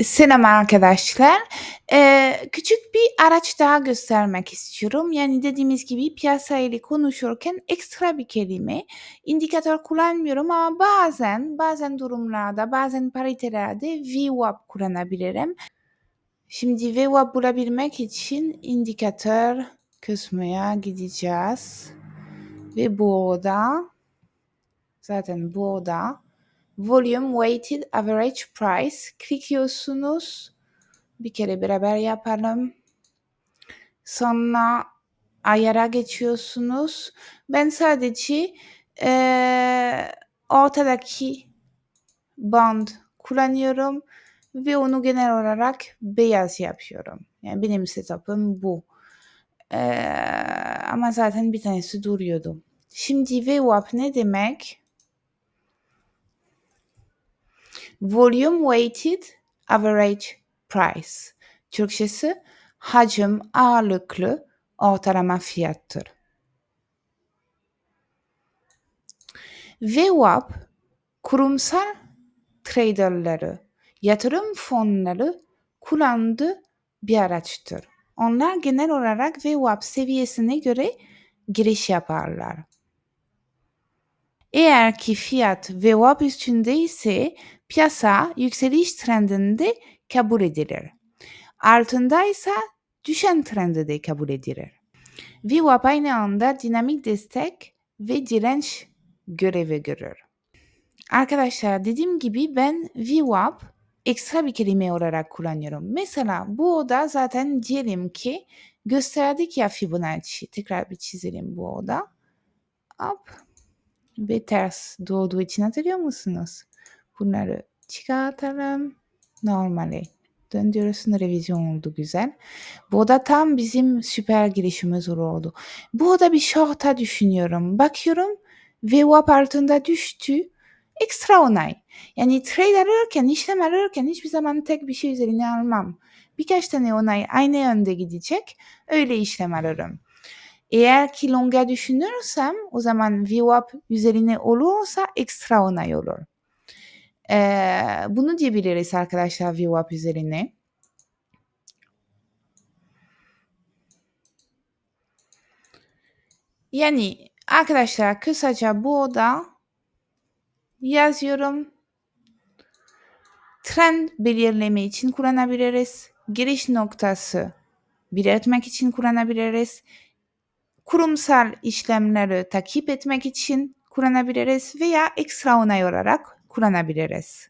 Selam arkadaşlar. Eee, küçük bir araç daha göstermek istiyorum. Yani dediğimiz gibi piyasa ile konuşurken ekstra bir kelime. İndikatör kullanmıyorum ama bazen, bazen durumlarda, bazen paritelerde VWAP kullanabilirim. Şimdi VWAP bulabilmek için indikatör kısmına gideceğiz. Ve burada, zaten burada Volume Weighted Average Price klikiyorsunuz. Bir kere beraber yapalım. Sonra ayara geçiyorsunuz. Ben sadece eee, ortadaki band kullanıyorum ve onu genel olarak beyaz yapıyorum. Yani benim setup'ım bu. Eee, ama zaten bir tanesi duruyordu. Şimdi VWAP ne demek? Volume Weighted Average Price. Türkçesi hacim ağırlıklı ortalama fiyattır. VWAP kurumsal traderları, yatırım fonları kullandığı bir araçtır. Onlar genel olarak VWAP seviyesine göre giriş yaparlar. Eğer ki fiyat VWAP üstünde ise piyasa yükseliş trendinde kabul edilir. Altındaysa düşen trende de kabul edilir. VWAP aynı anda dinamik destek ve direnç görevi görür. Arkadaşlar dediğim gibi ben VWAP ekstra bir kelime olarak kullanıyorum. Mesela bu oda zaten diyelim ki gösterdik ya Fibonacci. Tekrar bir çizelim bu oda. Hop. Ve ters doğduğu için hatırlıyor musunuz? Bunları çıkartalım. Normale döndürüyorsun. Revizyon oldu güzel. Bu da tam bizim süper girişimiz oldu. Bu da bir short'a düşünüyorum. Bakıyorum VWAP altında düştü. Ekstra onay. Yani trade alırken, işlem alırken hiçbir zaman tek bir şey üzerine almam. Birkaç tane onay aynı yönde gidecek. Öyle işlem alırım. Eğer ki longa düşünürsem o zaman VWAP üzerine olursa ekstra onay olur. Ee, bunu diyebiliriz arkadaşlar VWAP üzerine. Yani arkadaşlar kısaca bu oda yazıyorum. Trend belirleme için kullanabiliriz. Giriş noktası belirtmek için kullanabiliriz. Kurumsal işlemleri takip etmek için kullanabiliriz veya ekstra onay olarak kullanabiliriz.